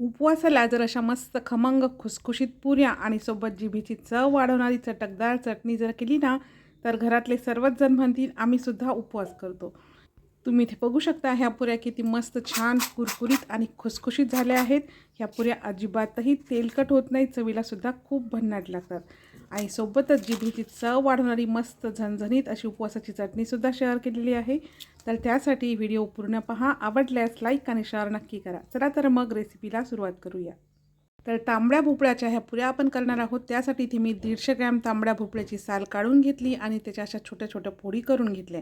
उपवासाला जर अशा मस्त खमंग खुसखुशीत पुऱ्या आणि सोबत जिभेची चव वाढवणारी चटकदार चटणी जर केली ना तर घरातले सर्वच जण म्हणतील आम्ही सुद्धा उपवास करतो. तुम्ही इथे बघू शकता ह्या पुऱ्या किती मस्त छान कुरकुरीत आणि खुसखुशीत झाल्या आहेत. ह्या पुऱ्या अजिबातही तेलकट होत नाही चवीला सुद्धा खूप भन्नाट लागतात. आणि सोबतच जिभेची चव वाढवणारी मस्त झणझणीत अशी उपवासाची चटणीसुद्धा शेअर केलेली आहे. तर त्यासाठी व्हिडिओ पूर्ण पहा आवडल्यास लाईक आणि शेअर नक्की करा. चला तर मग रेसिपीला सुरुवात करूया. तर तांबड्या भोपळ्याच्या ह्या पुऱ्या आपण करणार आहोत. त्यासाठी इथे मी दीडशे ग्रॅम तांबड्या भोपळ्याची साल काढून घेतली आणि त्याच्या अशा छोट्या छोट्या फोडी करून घेतल्या.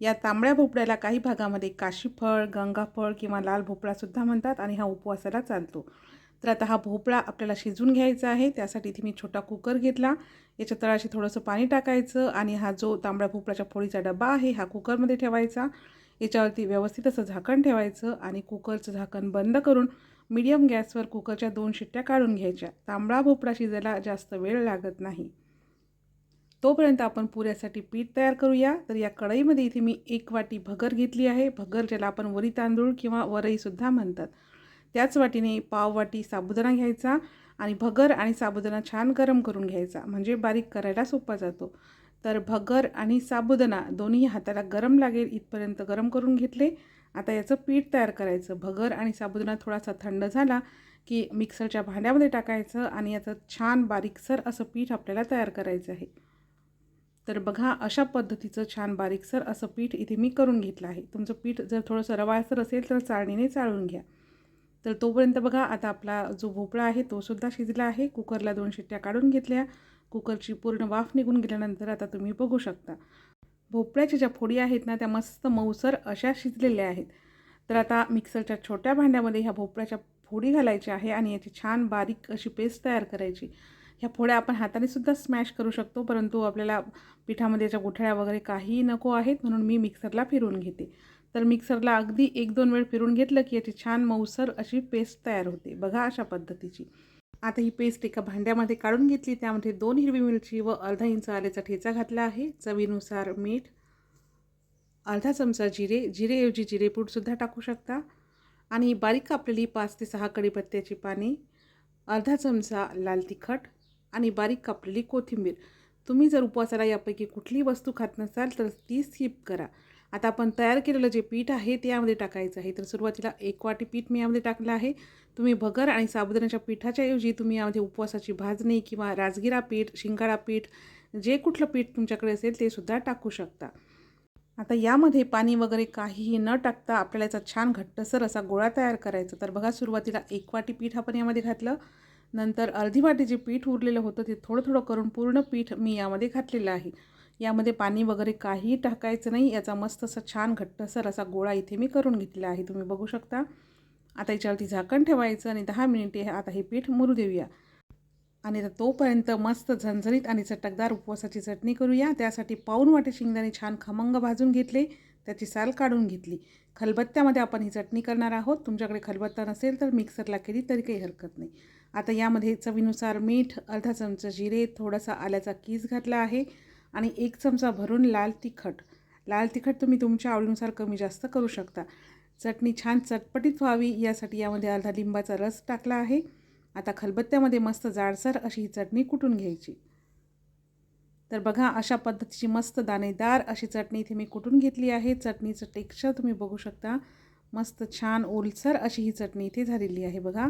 या तांबड्या भोपळ्याला काही भागामध्ये काशीफळ गंगाफळ किंवा लाल भोपळासुद्धा म्हणतात आणि हा उपवासाला चालतो. तर आता हा भोपळा आपल्याला शिजून घ्यायचा आहे. त्यासाठी इथे मी छोटा कुकर घेतला. याच्या तळाशी थोडंसं पाणी टाकायचं आणि हा जो तांबड्या भोपळाच्या फोडीचा डबा आहे हा कुकरमध्ये ठेवायचा. याच्यावरती व्यवस्थित असं झाकण ठेवायचं आणि कुकरचं झाकण बंद करून मीडियम गॅसवर कुकरच्या दोन शिट्ट्या काढून घ्यायच्या. तांबडा भोपळा शिजायला जास्त वेळ लागत नाही. तोपर्यंत आपण पुऱ्यासाठी पीठ तयार करूया. तर या कढईमध्ये इथे मी एक वाटी भगर घेतली आहे. भगर ज्याला आपण वरी तांदूळ किंवा वरईसुद्धा म्हणतात. त्याच वाटीने पाव वाटी साबुदाणा घ्यायचा आणि भगर आणि साबुदाणा छान गरम करून घ्यायचा. म्हणजे बारीक करायला सोपा जातो. तर भगर आणि साबुदाणा दोन्ही हाताला गरम लागेल इथपर्यंत गरम करून घेतले. आता याचं पीठ तयार करायचं. भगर आणि साबुदाणा थोडासा थंड झाला की मिक्सरच्या भांड्यामध्ये टाकायचं आणि याचं छान बारीकसर असं पीठ आपल्याला तयार करायचं आहे. तर बघा अशा पद्धतीचं छान बारीकसर असं पीठ इथे मी करून घेतलं आहे. तुमचं पीठ जर थोडंसं रवाळसर असेल तर चाळणीने चाळून घ्या. तर तोपर्यंत बघा आता आपला जो भोपळा आहे तो सुद्धा शिजला आहे. कुकरला दोन शिट्ट्या काढून घेतल्या. कुकरची पूर्ण वाफ निघून गेल्यानंतर आता तुम्ही बघू शकता. भोपळ्याच्या ज्या फोडी आहेत ना त्या मस्त मऊसर अशा शिजलेल्या आहेत. तर आता मिक्सरच्या छोट्या भांड्यामध्ये ह्या भोपळ्याच्या फोडी घालायची आहे आणि याची छान बारीक अशी पेस्ट तयार करायची. ह्या फोड्या आपण हाताने सुद्धा स्मॅश करू शकतो परंतु आपल्याला पिठामध्ये याच्या गुठळ्या वगैरे काहीही नको आहेत म्हणून मी मिक्सरला फिरवून घेते. तर मिक्सरला अगदी एक दोन वेळ फिरून घेतलं की याची छान मऊसर अशी पेस्ट तयार होते. बघा अशा पद्धतीची. आता ही पेस्ट एका भांड्यामध्ये काढून घेतली. त्यामध्ये दोन हिरवी मिरची व अर्धा इंच आल्याचा ठेचा घातला आहे. चवीनुसार मीठ अर्धा चमचा जिरे जिरेऐवजी जिरेपूडसुद्धा टाकू शकता. आणि बारीक कापलेली पाच ते सहा कढीपत्त्याची पाने अर्धा चमचा लाल तिखट आणि बारीक कापलेली कोथिंबीर. तुम्ही जर उपवासाला यापैकी कुठलीही वस्तू खात नसाल तर ती स्किप करा. आता आपण तयार केलेलं जे पीठ आहे ते यामध्ये टाकायचं आहे. तर सुरुवातीला एक वाटी पीठ मी यामध्ये टाकलं आहे. तुम्ही भगर आणि साबुदाण्याच्या पिठाच्या ऐवजी तुम्ही यामध्ये उपवासाची भाजणी किंवा राजगिरा पीठ शिंगाडा पीठ जे कुठलं पीठ तुमच्याकडे असेल ते सुद्धा टाकू शकता. आता यामध्ये पाणी वगैरे काहीही न टाकता आपल्याला याचा छान घट्टसर असा गोळा तयार करायचा. तर बघा सुरुवातीला एक वाटी पीठ आपण यामध्ये घातलं. नंतर अर्धी वाटी जे पीठ उरलेलं होतं ते थोडं थोडं करून पूर्ण पीठ मी यामध्ये घातलेलं आहे. यामध्ये पाणी वगैरे काहीही टाकायचं नाही. याचा मस्त असा छान घट्टसर असा गोळा इथे मी करून घेतलेला आहे. तुम्ही बघू शकता. आता याच्यावरती झाकण ठेवायचं आणि दहा मिनिटे आता हे पीठ मुरू देऊया. आणि आता तोपर्यंत मस्त झणझणीत आणि चटकदार उपवासाची चटणी करूया. त्यासाठी पाऊन वाटे शेंगदाणे छान खमंग भाजून घेतले. त्याची साल काढून घेतली. खलबत्त्यामध्ये आपण ही चटणी करणार आहोत. तुमच्याकडे खलबत्ता नसेल तर मिक्सरला केली तरी काही हरकत नाही. आता यामध्ये चवीनुसार मीठ अर्धा चमचा जिरे थोडासा आल्याचा कीस घातला आहे. आणि एक चमचा भरून लाल तिखट. लाल तिखट तुम्ही तुमच्या आवडीनुसार कमी जास्त करू शकता. चटणी छान चटपटीत व्हावी यासाठी यामध्ये अर्धा लिंबाचा रस टाकला आहे. आता खलबत्त्यामध्ये मस्त जाडसर अशी ही चटणी कुटून घ्यायची. तर बघा अशा पद्धतीची मस्त दाणेदार अशी चटणी इथे मी कुटून घेतली आहे. चटणीचं टेक्स्चर तुम्ही बघू शकता. मस्त छान ओलसर अशी ही चटणी इथे झालेली आहे बघा.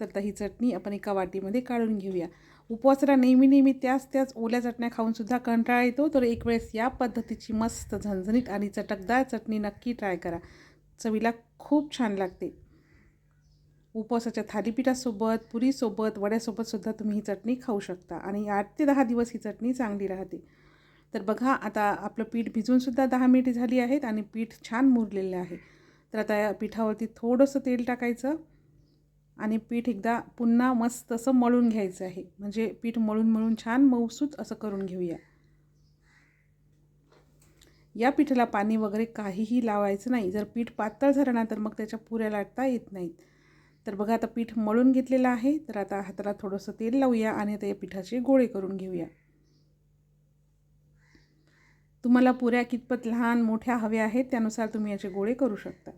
तर ही चटणी आपण एका वाटीमध्ये काढून घेऊया. उपवासाला नेहमी नेहमी त्याच त्याच ओल्या चटण्या खाऊनसुद्धा कंटाळा येतो. तर एक वेळेस या पद्धतीची मस्त झणझणीत आणि चटकदार चटणी नक्की ट्राय करा. चवीला खूप छान लागते. उपवासाच्या थालीपीठासोबत पुरीसोबत वड्यासोबतसुद्धा तुम्ही ही चटणी खाऊ शकता आणि आठ ते दहा दिवस ही चटणी चांगली राहते. तर बघा आता आपलं पीठ भिजूनसुद्धा दहा मिनिटे झाली आहेत आणि पीठ छान मुरलेलं आहे. तर आता या पिठावरती थोडंसं तेल टाकायचं. आणि पीठ एकदा पुन्हा मस्त असं मळून घ्यायचं आहे. म्हणजे पीठ मळून मळून छान मऊसूत असं करून घेऊया. या पिठाला पाणी वगैरे काहीही लावायचं नाही. जर पीठ पातळ झालं ना तर मग त्याच्या पुऱ्या लाटता येत नाहीत. तर बघा आता पीठ मळून घेतलेलं आहे. तर आता हाताला थोडंसं तेल लावूया आणि आता या पिठाचे गोळे करून घेऊया. तुम्हाला पुऱ्या कितपत लहान मोठ्या हव्या आहेत त्यानुसार तुम्ही याचे गोळे करू शकता.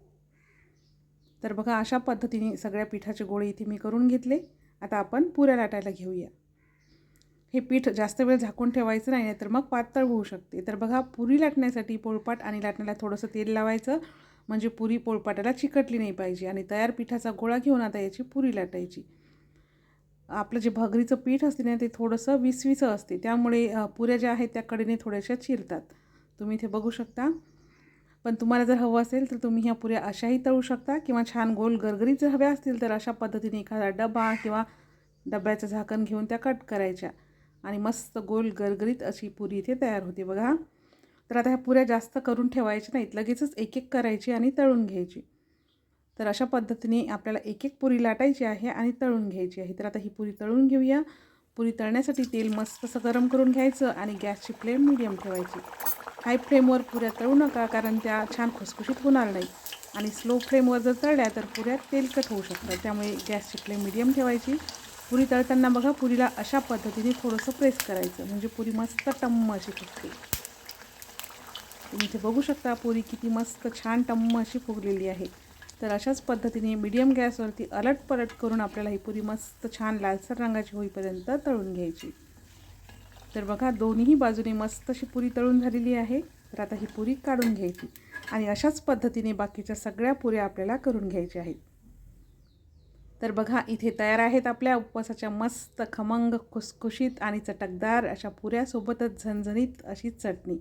तर बघा अशा पद्धतीने सगळ्या पिठाचे गोळे इथे मी करून घेतले. आता आपण पुऱ्या लाटायला घेऊया. हे पीठ जास्त वेळ झाकून ठेवायचं नाही तर मग पातळ होऊ शकते. तर बघा पुरी लाटण्यासाठी पोळपाट आणि लाटण्याला थोडंसं तेल लावायचं. म्हणजे पुरी पोळपाटाला चिकटली नाही पाहिजे आणि तयार पिठाचा गोळा घेऊन आता याची पुरी लाटायची. आपलं जे भगरीचं पीठ असते ना ते थोडंसं विसविसं असते. त्यामुळे पुऱ्या ज्या आहेत त्या कडेने थोड्याशा चिरतात. तुम्ही इथे बघू शकता. पण तुम्हाला जर हवं असेल तर तुम्ही ह्या पुऱ्या अशाही तळू शकता किंवा छान गोल गरगरीत जर हव्या असतील तर अशा पद्धतीने एखादा डबा किंवा डब्याचं झाकण घेऊन त्या कट करायच्या. आणि मस्त गोल गरगरीत अशी पुरी इथे तयार होते बघा. तर आता ह्या पुऱ्या जास्त करून ठेवायच्या नाहीत लगेचच एक एक करायची आणि तळून घ्यायची. तर अशा पद्धतीने आपल्याला एक एक पुरी लाटायची आहे आणि तळून घ्यायची आहे. तर आता ही पुरी तळून घेऊया. पुरी तळण्यासाठी तेल मस्त असं गरम करून घ्यायचं आणि गॅसची फ्लेम मिडियम ठेवायची. हाय फ्लेमवर पुऱ्या तळू नका कारण त्या छान खुसखुशीत होणार नाही आणि स्लो फ्लेमवर जर तळल्या तर पुऱ्या तेलकट होऊ शकतात. त्यामुळे गॅसची फ्लेम मिडियम ठेवायची. पुरी तळताना बघा पुरीला अशा पद्धतीने थोडंसं प्रेस करायचं. म्हणजे पुरी मस्त टम्म अशी फुगते. तुम्ही इथे बघू शकता पुरी किती मस्त छान टम्म अशी फुगलेली आहे. तर अशाच पद्धतीने मीडियम गॅसवरती अलट पलट करून आपल्याला ही पुरी मस्त छान लालसर रंगाची होईपर्यंत तळून घ्यायची. तर बघा दोन्ही बाजूने मस्त अशी पुरी तळून झालेली आहे. तर आता ही पुरी काढून घ्यायची. आणि अशाच पद्धतीने बाकीच्या सगळ्या पुऱ्या आपल्याला करून घ्यायच्या आहेत. तर बघा इथे तयार आहेत आपल्या उपवासाच्या मस्त खमंग खुसखुशीत आणि चटकदार अशा पुऱ्यासोबतच झणझणीत अशी चटणी.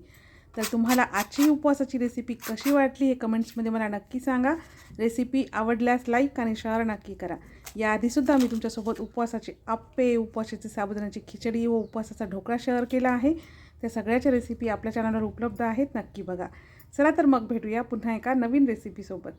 तर तुम्हाला आजची उपवासाची रेसिपी कशी वाटली हे कमेंट्समध्ये मला नक्की सांगा. रेसिपी आवडल्यास लाईक आणि शेअर नक्की करा. याआधीसुद्धा मी तुमच्यासोबत उपवासाचे आप्पे उपवासाची साबुदाण्याची खिचडी व उपवासाचा ढोकळा शेअर केला आहे. त्या सगळ्याच्या रेसिपी आपल्या चॅनलवर उपलब्ध आहेत नक्की बघा. चला तर मग भेटूया पुन्हा एका नवीन रेसिपीसोबत